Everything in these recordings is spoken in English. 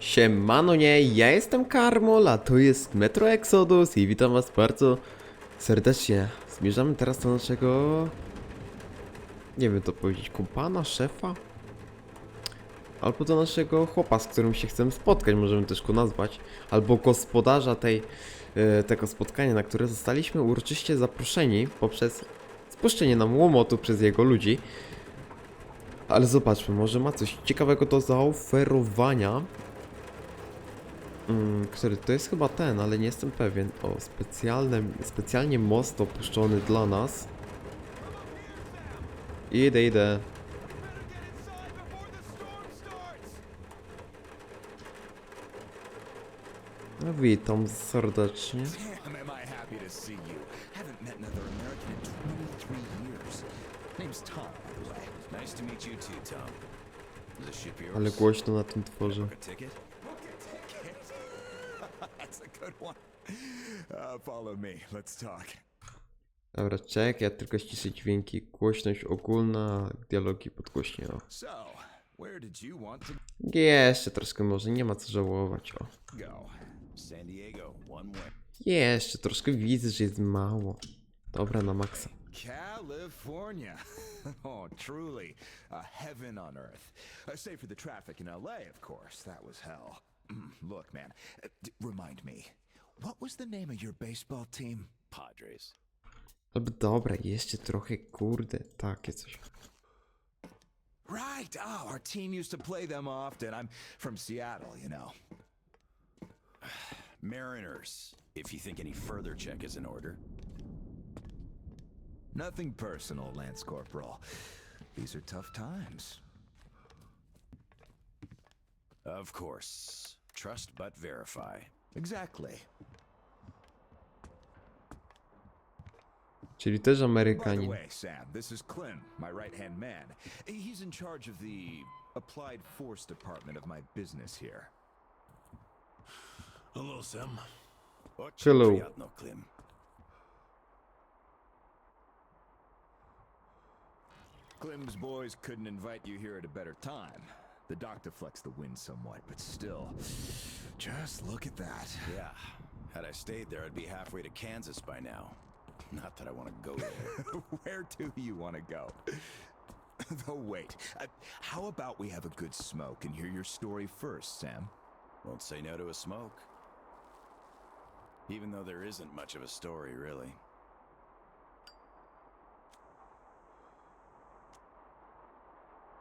Siemano nie, ja jestem Karmol, a to jest Metro Exodus i witam was bardzo serdecznie. Zmierzamy teraz do naszego... Nie wiem to powiedzieć, kumpana, szefa? Albo do naszego chłopa, z którym się chcemy spotkać, możemy też go nazwać. Albo gospodarza tej, e, tego spotkania, na które zostaliśmy uroczyście zaproszeni poprzez spuszczenie nam łomotu przez jego ludzi. Ale zobaczmy, może ma coś ciekawego do zaoferowania. Mm, który to jest chyba ten, ale nie jestem pewien. O, specjalne, specjalnie most opuszczony dla nas. Idę, idę. No, witam serdecznie. Ale głośno na tym tworze good one. Uh, follow me, let's talk. Dobra, czek, ja tylko ściszę dźwięki. Głośność ogólna, dialogi podgłośnie. O. So, where did you want to Jeszcze troszkę może, nie ma co żałować. O. go? San Diego, one way. Jeszcze troszkę widzę, że jest mało. Dobra, na maksa. California. oh, truly a heaven on earth. save for the traffic in LA, of course. That was hell. Mm-hmm. Look, man, uh, remind me, what was the name of your baseball team? Padres. dobra, jeszcze trochę, kurde, takie coś. Right, oh, our team used to play them often. I'm from Seattle, you know. Mariners, if you think any further check is in order. Nothing personal, Lance Corporal. These are tough times. Of course. Trust but verify. Exactly. Czyli też Amerykanin. By the way, Sam, this is Clem, my right-hand man. He's in charge of the applied force department of my business here. Hello, Sam. Hello. Clem. Clem's boys couldn't invite you here at a better time. The dock deflects the wind somewhat, but still. Just look at that. Yeah. Had I stayed there, I'd be halfway to Kansas by now. Not that I want to go there. Where do you want to go? Though, wait. Uh, how about we have a good smoke and hear your story first, Sam? Won't say no to a smoke. Even though there isn't much of a story, really.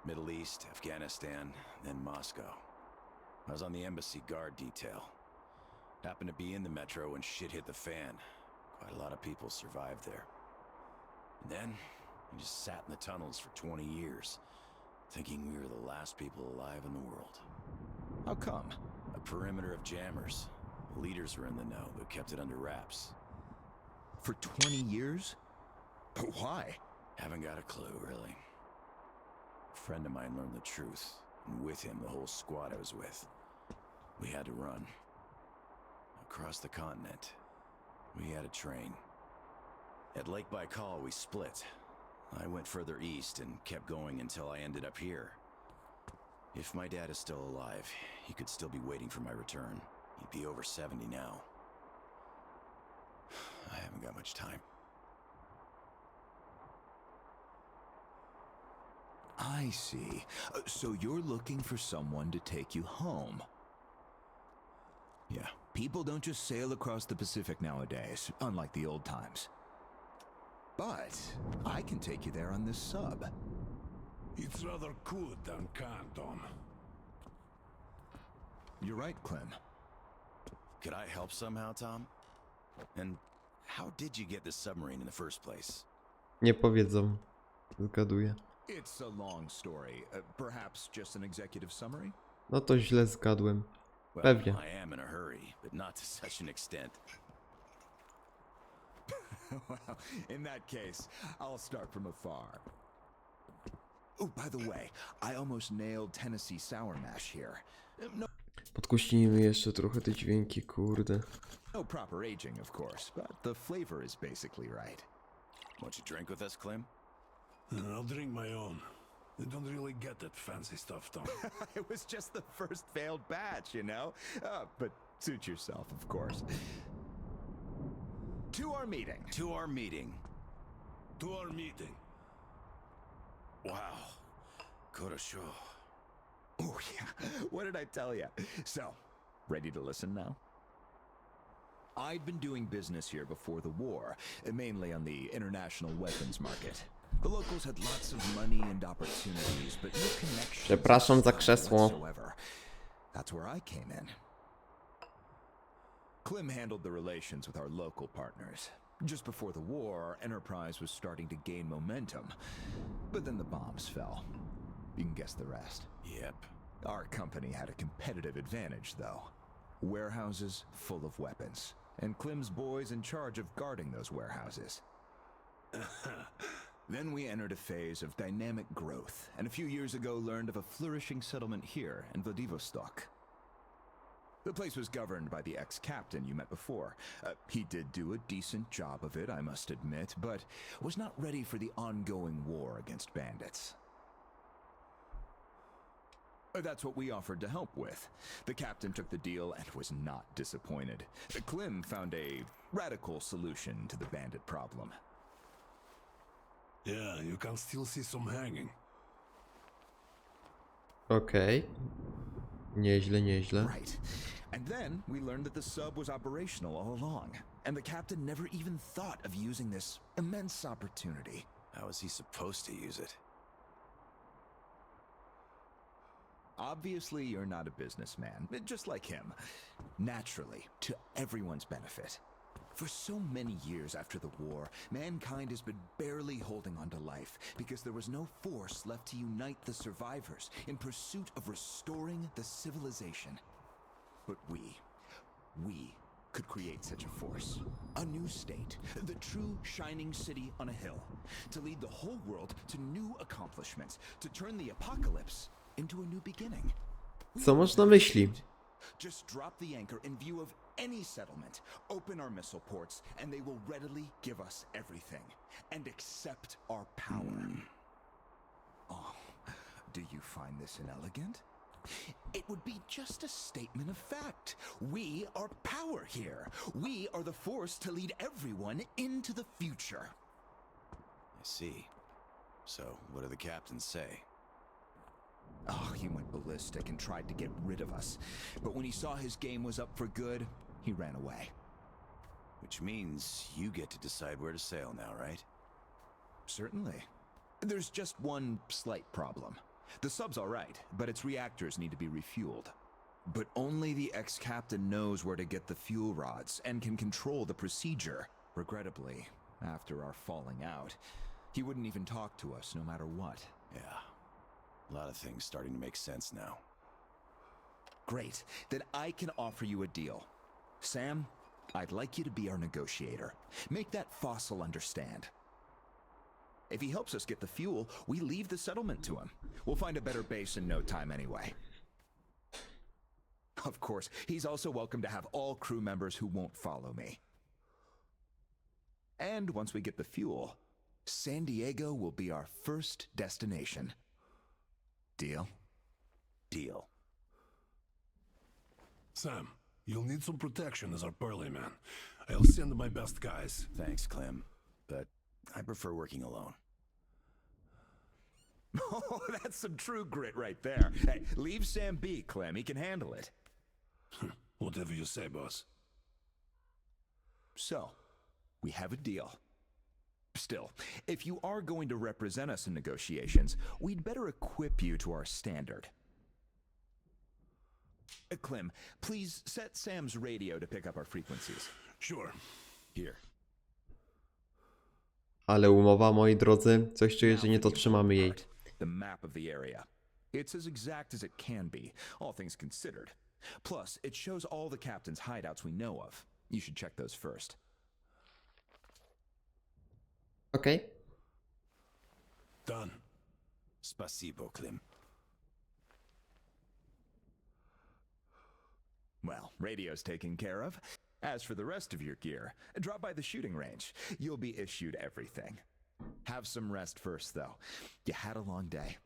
Middle East, Afghanistan, then Moscow. I was on the embassy guard detail. Happened to be in the metro when shit hit the fan. Quite a lot of people survived there. And then, I just sat in the tunnels for 20 years, thinking we were the last people alive in the world. How come? A perimeter of jammers. The leaders were in the know, but kept it under wraps. For 20 years? But why? Haven't got a clue, really friend of mine learned the truth, and with him the whole squad I was with. We had to run. Across the continent. We had a train. At Lake Baikal, we split. I went further east and kept going until I ended up here. If my dad is still alive, he could still be waiting for my return. He'd be over 70 now. I haven't got much time. I see. Uh, so you're looking for someone to take you home. Yeah, people don't just sail across the Pacific nowadays, unlike the old times. But I can take you there on this sub. It's rather cool than can't, Dom. You're right, Clem. Could I help somehow, Tom? And how did you get this submarine in the first place? Nie powiedzą. Zgaduję. It's a long story. Uh, perhaps just an executive summary? No to źle zgadłem. Pewnie. Well, I am in a hurry, but not to such an extent. well, in that case, I'll start from afar. Oh, by the way, I almost nailed Tennessee sour mash here. Uh, no Podkuśnijmy jeszcze trochę te dźwięki, kurde. No proper aging, of course, but the flavor is basically right. Want you drink with us, Clem? I'll drink my own. They don't really get that fancy stuff, Tom. it was just the first failed batch, you know? Uh, but suit yourself, of course. to our meeting. To our meeting. To our meeting. Wow. Kurosho. Oh, yeah. What did I tell you? So, ready to listen now? I'd been doing business here before the war, mainly on the international weapons market. The locals had lots of money and opportunities, but no connection. Przepraszam za krzesło. whatsoever. That's where I came in. Clem handled the relations with our local partners. Just before the war, our enterprise was starting to gain momentum. But then the bombs fell. You can guess the rest. Yep. Our company had a competitive advantage, though. Warehouses full of weapons, and Clem's boys in charge of guarding those warehouses. Then we entered a phase of dynamic growth, and a few years ago learned of a flourishing settlement here in Vladivostok. The place was governed by the ex-captain you met before. Uh, he did do a decent job of it, I must admit, but was not ready for the ongoing war against bandits. Uh, that's what we offered to help with. The captain took the deal and was not disappointed. Klim found a radical solution to the bandit problem. Yeah, you can still see some hanging. Okay. Nieźle, nieźle. Right. And then we learned that the sub was operational all along, and the captain never even thought of using this immense opportunity. How was he supposed to use it? Obviously, you're not a businessman, just like him. Naturally, to everyone's benefit. For so many years after the war, mankind has been barely holding on to life because there was no force left to unite the survivors in pursuit of restoring the civilization. But we, we could create such a force. A new state, the true shining city on a hill, to lead the whole world to new accomplishments, to turn the apocalypse into a new beginning. Co masz myśli? Just drop the anchor in view of any settlement, open our missile ports, and they will readily give us everything and accept our power. Mm. Oh, do you find this inelegant? It would be just a statement of fact. We are power here. We are the force to lead everyone into the future. I see. So, what do the captains say? Oh, he went ballistic and tried to get rid of us. But when he saw his game was up for good, he ran away. Which means you get to decide where to sail now, right? Certainly. There's just one slight problem. The sub's alright, but its reactors need to be refueled. But only the ex captain knows where to get the fuel rods and can control the procedure. Regrettably, after our falling out, he wouldn't even talk to us no matter what. Yeah. A lot of things starting to make sense now. Great. Then I can offer you a deal. Sam, I'd like you to be our negotiator. Make that fossil understand. If he helps us get the fuel, we leave the settlement to him. We'll find a better base in no time anyway. Of course, he's also welcome to have all crew members who won't follow me. And once we get the fuel, San Diego will be our first destination. Deal? Deal. Sam, You'll need some protection as our burly man. I'll send my best guys. Thanks, Clem. But I prefer working alone. Oh, that's some true grit right there. Hey, leave Sam be, Clem. He can handle it. Whatever you say, boss. So, we have a deal. Still, if you are going to represent us in negotiations, we'd better equip you to our standard. Clem, please set Sam's radio to pick up our frequencies. Sure. Here. Ale umowa, moi drodzy, coś czuję, że nie dotrzymamy jej. The map of the area. It's as exact as it can be, all things considered. Plus, it shows all the captain's hideouts we know of. You should check those first. Okay. Done. Well, radio's taken care of. As for the rest of your gear, drop by the shooting range. You'll be issued everything. Have some rest first, though. You had a long day.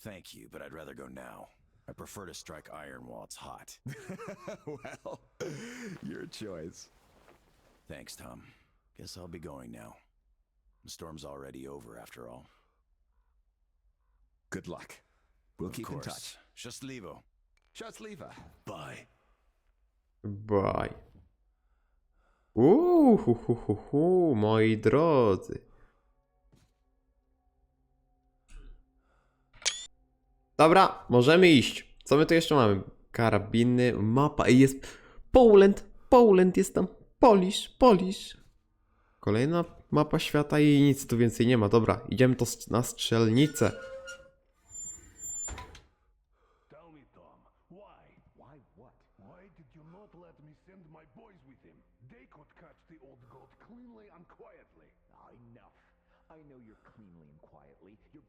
Thank you, but I'd rather go now. I prefer to strike iron while it's hot. well, your choice. Thanks, Tom. Guess I'll be going now. The storm's already over, after all. Good luck. We'll of keep course. in touch. Счастливо. Счастливо. Bye. Bye. Uhuhuhuhu, moi drodzy. Dobra, możemy iść. Co my tu jeszcze mamy? Karabiny, mapa i jest Poland, Poland jest tam. Polish, Polish. Kolejna mapa świata i nic tu więcej nie ma. Dobra, idziemy to na strzelnicę.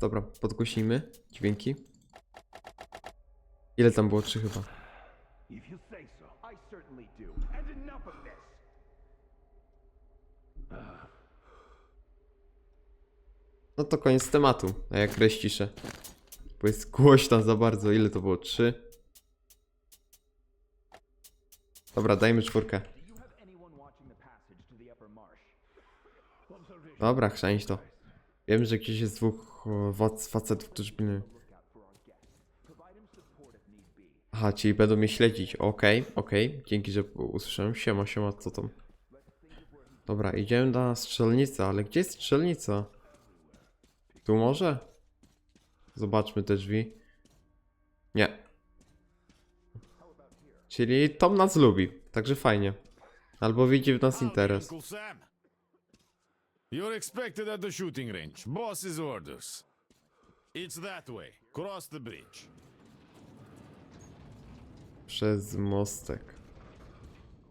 Dobra, podgłośnijmy dźwięki. Ile tam było? Trzy chyba. No to koniec tematu, a jak reściszę? Bo jest głośno za bardzo. Ile to było? Trzy? Dobra, dajmy czwórkę. Dobra, chrzęść to. Wiem, że gdzieś jest dwóch e, facetów, którzy pilnują. Aha, czyli będą mnie śledzić. Okej, okay, okej. Okay. Dzięki, że usłyszałem. Siema, siema, co tam? Dobra, idziemy na strzelnicę, ale gdzie jest strzelnica? Tu może? Zobaczmy te drzwi. Nie. Czyli Tom nas lubi, także fajnie. Albo widzi w nas interes. You're expected at the shooting range. Boss's orders. It's that way. Cross the bridge. Przez mostek.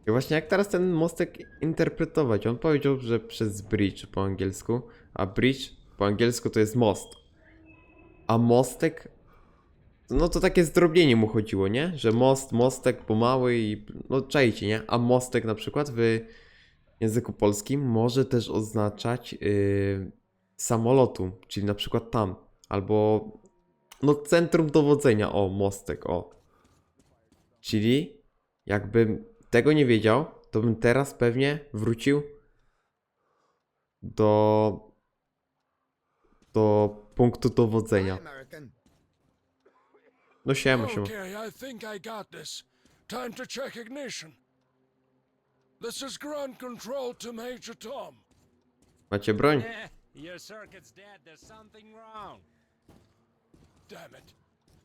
I właśnie jak teraz ten mostek interpretować? On powiedział, że przez bridge po angielsku, a bridge po angielsku to jest most. A mostek? No to takie zdrobnienie mu chodziło, nie? Że most, mostek, pomały i... No czajcie, nie? A mostek na przykład w języku polskim może też oznaczać yy, samolotu, czyli na przykład tam, albo no centrum dowodzenia, o mostek, o. Czyli jakbym tego nie wiedział, to bym teraz pewnie wrócił do do punktu dowodzenia. No siema, siema. Okay, I think I got this. Time to check ignition. This is ground control to Major Tom. Macie broń? Eh, your circuit's dead. There's something wrong. Damn it.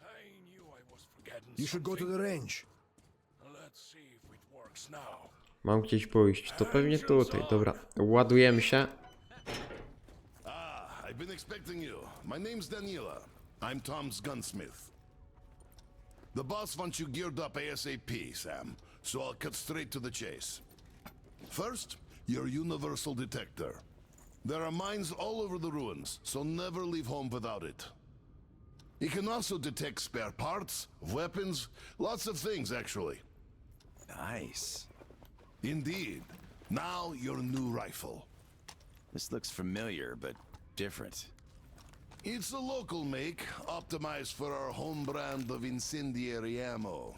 I knew I was forgetting You should go to the range. Let's see if it works now. Mam gdzieś pójść. To pewnie tutaj. Dobra, ładujemy się. Ah, I've been expecting you. My name's Daniela. I'm Tom's gunsmith. The boss wants you geared up ASAP, Sam. So I'll cut straight to the chase. First, your universal detector. There are mines all over the ruins, so never leave home without it. It can also detect spare parts, weapons, lots of things, actually. Nice. Indeed. Now your new rifle. This looks familiar, but different. It's a local make, optimized for our home brand of incendiary ammo.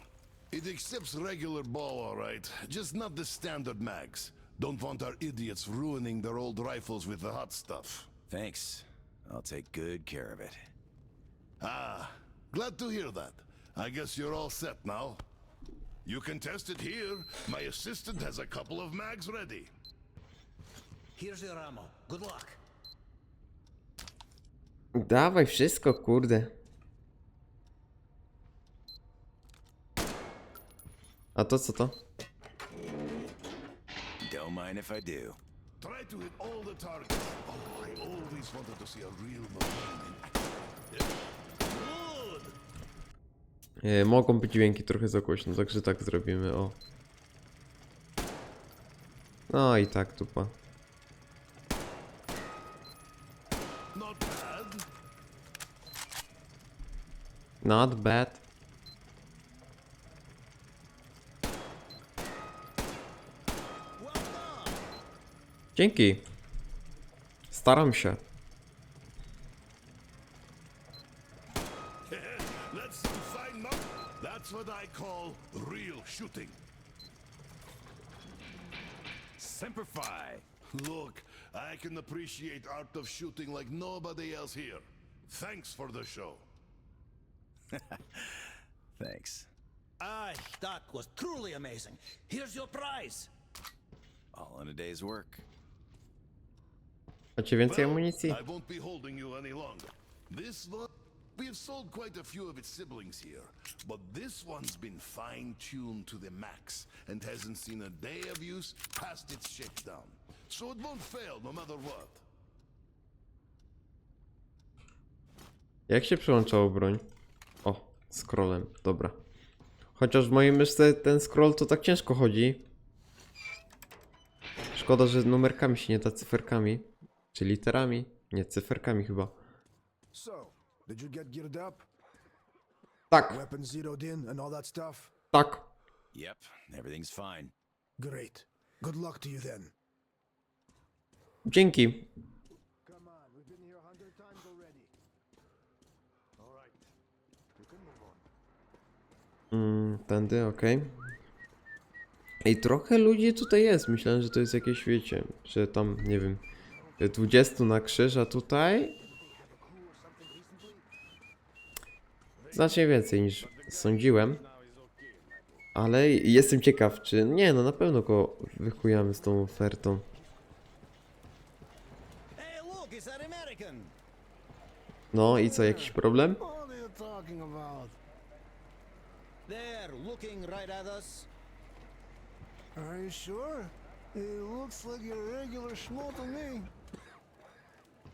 It accepts regular ball, all right. Just not the standard mags. Don't want our idiots ruining their old rifles with the hot stuff. Thanks. I'll take good care of it. Ah, glad to hear that. I guess you're all set now. You can test it here. My assistant has a couple of mags ready. Here's your ammo. Good luck. Dawaj wszystko, kurde. A to co to? Don't mind if I do. Try to hit all the targets. Oh, I always wanted to see a real mogą być dźwięki trochę za głośno, także tak zrobimy, o. No i tak, tupa. Not bad. Not bad. Dzięki. Staram się. Semperfi. Look, I can appreciate art of shooting like nobody else here. Thanks for the show. Thanks. Ah, that was truly amazing. Here's your prize. All in a day's work. Macie więcej amunicji? I won't be holding you any longer. This lot, we've sold quite a few of its siblings here, but this one's been fine-tuned to the max and hasn't seen a day of use past its shakedown. So it won't fail no matter what. Jak się przyłączało broń? O, scrollem, dobra. Chociaż w mojej myszce ten scroll to tak ciężko chodzi. Szkoda, że numerkami się nie da cyferkami. Czy literami? Nie, cyferkami chyba. So, did you get geared up? Tak, zeroed in and all that stuff? tak. Yep, everything's fine. Great. Good luck to you then. Dzięki. Mm, tędy, okej. Ej, trochę ludzi tutaj jest. Myślałem, że to jest jakieś, wiecie, że tam, nie wiem, 20 na krzyża tutaj. Znacznie więcej niż sądziłem. Ale jestem ciekaw, czy... Nie, no na pewno go wychujamy z tą ofertą. No i co, jakiś problem? Are you sure? It looks like your regular schmo to me.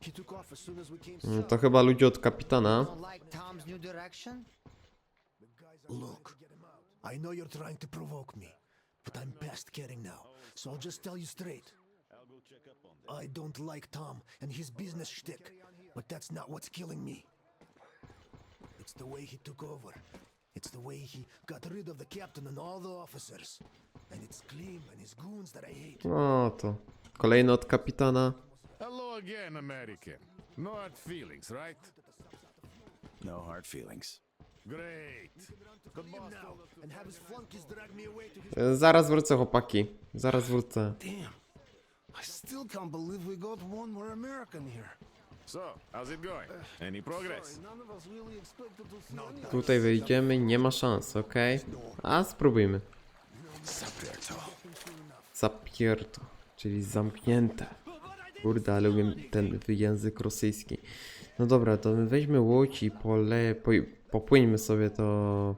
No mm, to chyba ludzie od kapitana. Look, I know you're trying to provoke me, but I'm past caring now, so I'll just tell you straight. I don't like Tom and his business shtick, but that's not what's killing me. It's the way he took over. It's the way he got rid of the captain and all the officers. And it's Klim and his goons that I hate. O, to kolejny od kapitana. again, American. No hard feelings, right? No hard feelings. Great. Zaraz wrócę, chłopaki. Zaraz wrócę. I still can't believe we got one more American here. So, how's it going? Uh, any progress? Tutaj wyjdziemy, nie ma szans, ok? A spróbujmy. Zapierto. Zapierto, czyli zamknięte. Kurde, ale umiem ten język rosyjski. No dobra, to my weźmy łódź i pole, po, popłyńmy sobie do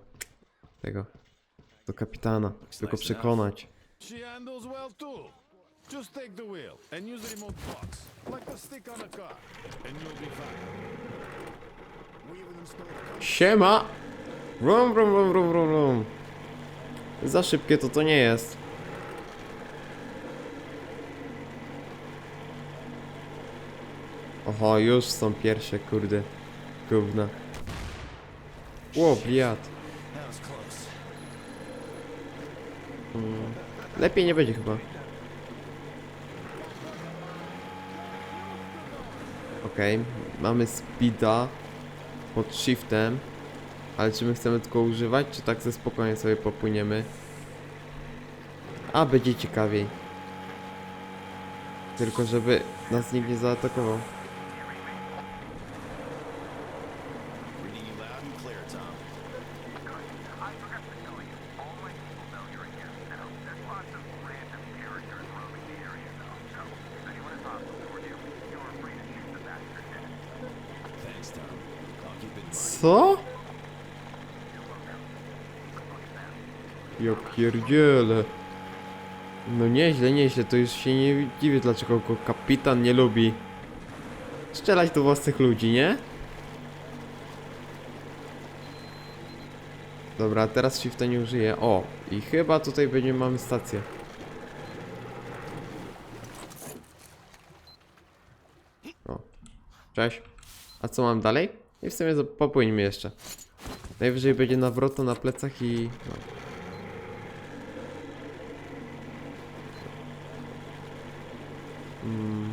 tego, do kapitana, tylko przekonać. Siema! Rum, rum, rum, rum, rum, rum. Za szybkie to to nie jest. Oho, już są pierwsze, kurde. Gówna. Ło, bliat. Hmm, lepiej nie będzie chyba. Okej, okay. mamy speeda pod shiftem. Ale czy my chcemy tylko używać, czy tak ze spokojnie sobie popłyniemy? A, będzie ciekawiej. Tylko żeby nas nikt nie zaatakował. Co? Ja pierdzielę. No nieźle, nieźle, to już się nie dziwię dlaczego go kapitan nie lubi strzelać do własnych ludzi, nie? Dobra, teraz shifta nie użyję. O, i chyba tutaj będziemy mamy stację. O. Cześć. A co mam dalej? I w sumie popłyńmy jeszcze. Najwyżej będzie nawrotu na plecach i... No. Hmm.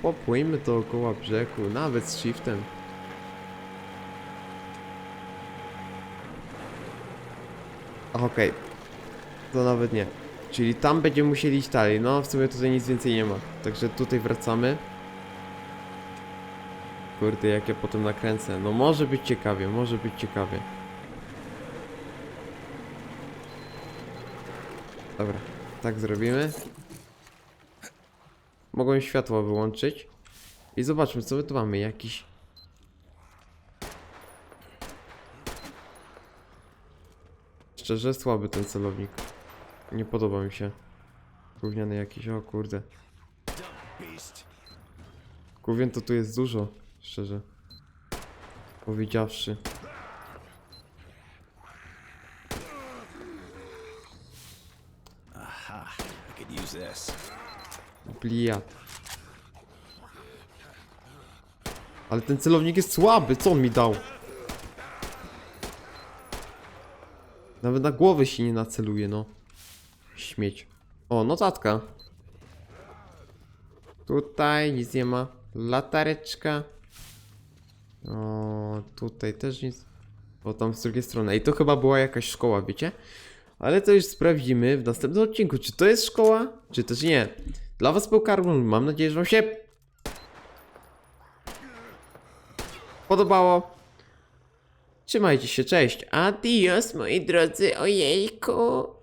to około dookoła brzegu, nawet z shiftem. Okej. Okay. To nawet nie. Czyli tam będziemy musieli iść dalej. No, w sumie tutaj nic więcej nie ma. Także tutaj wracamy kurde, jak ja potem nakręcę. No może być ciekawie, może być ciekawie. Dobra, tak zrobimy. Mogłem światło wyłączyć. I zobaczmy, co my tu mamy. Jakiś... Szczerze, słaby ten celownik. Nie podoba mi się. Gówniany jakiś, o kurde. Główien to tu jest dużo. Szczerze. Powiedziawszy. Aha, I could use this. Pliat. Ale ten celownik jest słaby, co on mi dał? Nawet na głowę się nie naceluje, no. Śmieć. O, notatka. Tutaj nic nie ma. Latareczka. O, no, tutaj też nic. Bo tam z drugiej strony. I to chyba była jakaś szkoła, wiecie? Ale to już sprawdzimy w następnym odcinku, czy to jest szkoła, czy też nie. Dla was był Karbon. mam nadzieję, że wam się podobało. Trzymajcie się, cześć. Adios, moi drodzy, ojejku.